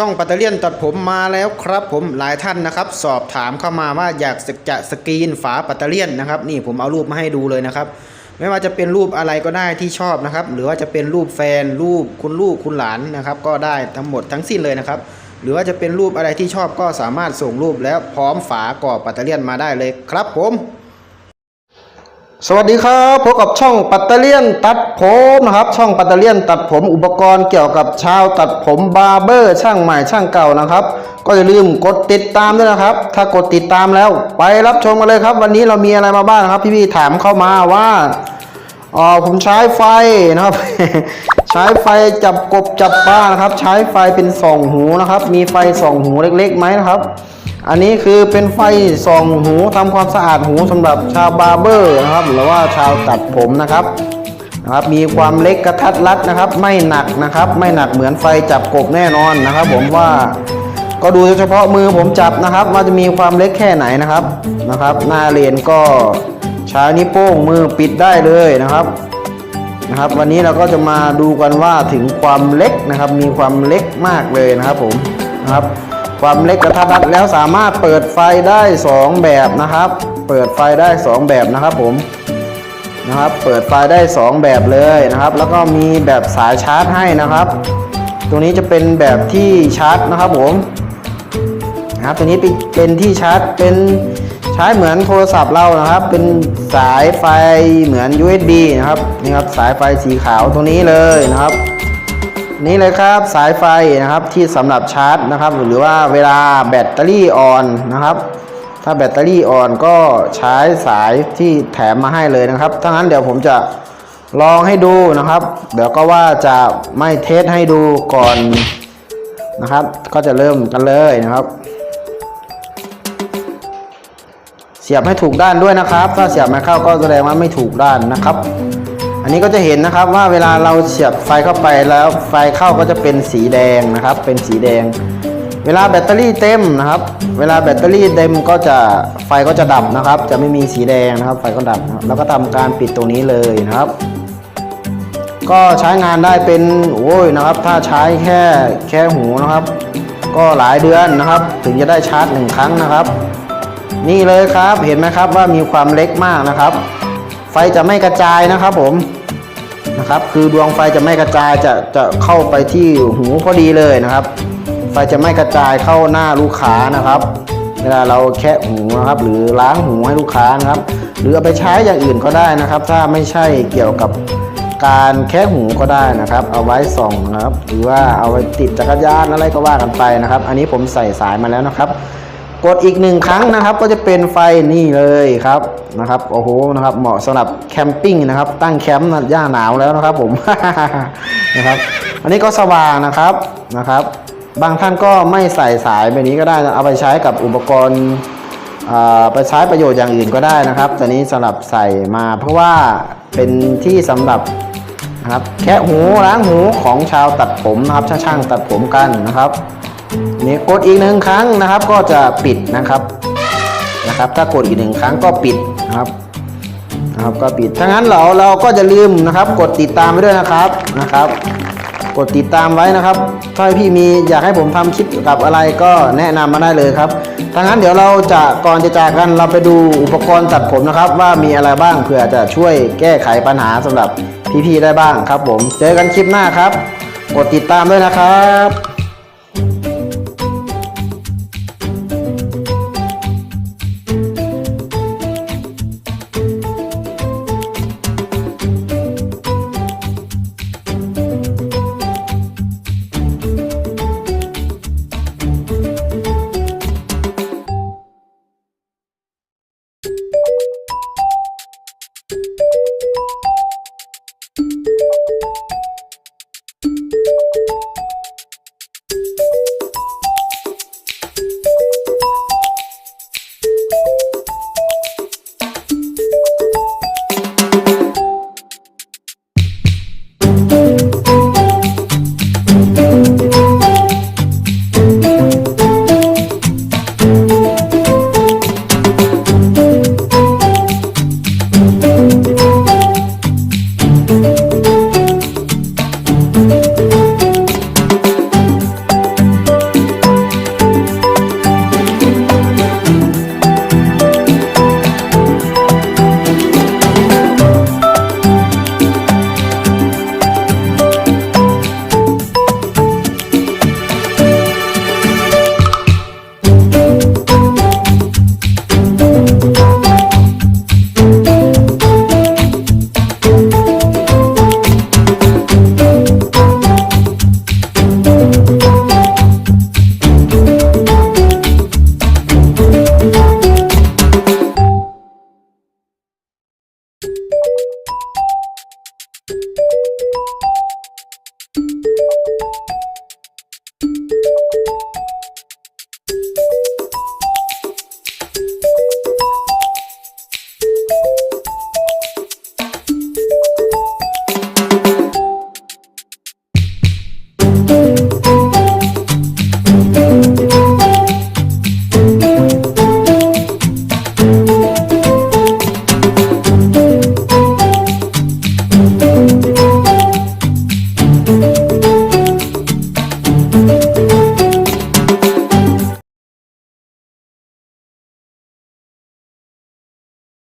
ช่องปัตเตอร์เลียนตัดผมมาแล้วครับผมหลายท่านนะครับ สอบถามเข้ามาว่าอยากจะสกรีนฝาปัตเตอร์เลียนนะครับนี่ผมเอารูปมาให้ดูเลยนะครับ ไม่ว่าจะเป็นรูปอะไรก็ได้ที่ชอบนะครับ หรือว่าจะเป็นรูปแฟนรูปคุณลูกคุณหลานนะครับ ก็ได้ทั้งหมดทั้งสิ้นเลยนะครับ หรือว่าจะเป็นรูปอะไรที่ชอบก็สามารถส่งรูปแล้วพร้อมฝากรอบปัตเตอร์เลียนมาได้เลยครับผม สวัสดีครับพบกับช่องปัตเตเลียนตัดผมนะครับ ช่องปัตเตเลียนตัดผมอุปกรณ์เกี่ยวกับชาวตัดผมบาร์เบอร์ช่างใหม่ช่างเก่านะครับ ก็อย่าลืมกดติดตามด้วยนะครับ ถ้ากดติดตามแล้วไปรับชมกันเลยครับ วันนี้เรามีอะไรมาบ้างครับ พี่ๆถามเข้ามาว่า อ๋อผมใช้ไฟนะครับ ใช้ไฟจับกบจับปลานะครับ ใช้ไฟเป็นส่องหูนะครับ มีไฟส่องหูเล็กๆไหมนะครับ อันนี้คือเป็นไฟส่องหูทำความสะอาดหูสำหรับชาวบาร์เบอร์นะครับ หรือว่าชาวตัดผมนะครับนะครับ มีความเล็กกระทัดรัดนะครับ ไม่หนักนะครับ ไม่หนักเหมือนไฟจับกบแน่นอนนะครับ ผมว่าก็ดูเฉพาะมือผมจับนะครับว่าจะมีความเล็กแค่ไหนนะครับนะครับ หน้าเลนก็ ช้นิ้วโป้งมือปิดได้เลยนะครับนะครับ วันนี้เราก็จะมาดูกันว่าถึงความเล็กนะครับ มีความเล็กมากเลยนะครับผมนะครับ ความเล็กกระทัดรัดแล้วสามารถเปิดไฟได้ 2 แบบนะครับ เปิดไฟได้ 2 แบบนะครับผมนะครับ เปิดไฟได้ 2 แบบเลยนะครับ แล้วก็มีแบบสายชาร์จให้นะครับ ตรงนี้จะเป็นแบบที่ชาร์จนะครับผมนะครับตัวนี้เป็นเป็นที่ชาร์จเป็น ใช้เหมือนโทรศัพท์เรานะครับ เป็นสายไฟเหมือน USB นะครับนี่ครับสายไฟสีขาวตรงนี้เลยนะครับ นี่เลยครับสายไฟนะครับที่สำหรับชาร์จนะครับ หรือว่าเวลาแบตเตอรี่อ่อนนะครับ ถ้าแบตเตอรี่อ่อนก็ใช้สายที่แถมมาให้เลยนะครับถ้างั้นเดี๋ยวผมจะลองให้ดูนะครับ เดี๋ยวก็ว่าจะไม่เทสให้ดูก่อนนะครับ ก็จะเริ่มกันเลยนะครับ สียบให้ถูกด้านด้วยนะครับ ถ้าเสียบไม่เข้าก็แสดงว่าไม่ถูกด้านนะครับ อันนี้ก็จะเห็นนะครับว่าเวลาเราเสียบไฟเข้าไปแล้วไฟเข้าก็จะเป็นสีแดงนะครับ เป็นสีแดง เวลาแบตเตอรี่เต็มนะครับ เวลาแบตเตอรี่เต็มก็จะไฟก็จะดับนะครับ จะไม่มีสีแดงนะครับ ไฟก็ดับ แล้วก็ทำการปิดตรงนี้เลยนะครับ ก็ใช้งานได้เป็นโอ้ยนะครับ ถ้าใช้แค่แค่หูนะครับ ก็หลายเดือนนะครับ ถึงจะได้ชาร์จหนึ่งครั้งนะครับ นี่เลยครับเห็นไหมครับว่ามีความเล็กมากนะครับ ไฟจะไม่กระจายนะครับผมนะครับ คือดวงไฟจะไม่กระจายจะจะเข้าไปที่หูพอดีเลยนะครับ ไฟจะไม่กระจายเข้าหน้าลูกค้านะครับ เวลาเราแคะหูนะครับ หรือล้างหูให้ลูกค้านะครับ หรือเอาไปใช้อย่างอื่นก็ได้นะครับ ถ้าไม่ใช่เกี่ยวกับการแคะหูก็ได้นะครับ เอาไว้ส่องนะครับ หรือว่าเอาไว้ติดจักรยานอะไรก็ว่ากันไปนะครับ อันนี้ผมใส่สายมาแล้วนะครับ กดอีกหนึ่งครั้งนะครับก็จะเป็นไฟนี่เลยครับนะครับโอ้โหนะครับเหมาะสำหรับแคมปิ้งนะครับตั้งแคมป์ย่าหนาวแล้วนะครับผมนะครับอันนี้ก็สว่างนะครับนะครับ บางท่านก็ไม่ใส่สายแบบนี้ก็ได้เอาไปใช้กับอุปกรณ์อ่าไปใช้ประโยชน์อย่างอื่นก็ได้นะครับแต่นี้สำหรับใส่มาเพราะว่าเป็นที่สำหรับนะครับแค่หูล้างหูของชาวตัดผมนะครับช่างๆตัดผมกันนะครับ นี่กดอีกหนึ่งครั้งนะครับ ก็จะปิดนะครับนะครับ ถ้ากดอีกหนึ่งครั้งก็ปิดนะครับนะครับก็ปิดถ้างั้นเราเราก็จะลืมนะครับ กดติดตามไว้ด้วยนะครับนะครับ กดติดตามไว้นะครับ ถ้าพี่มีอยากให้ผมทำคลิปเกี่ยวกับอะไรก็แนะนำมาได้เลยครับถ้างั้นเดี๋ยวเราจะก่อนจะจากกันเราไปดูอุปกรณ์ตัดผมนะครับ ว่ามีอะไรบ้างเผื่อจะช่วยแก้ไขปัญหาสำหรับพี่ๆได้บ้างครับ ผมเจอกันคลิปหน้าครับ กดติดตามด้วยนะครับ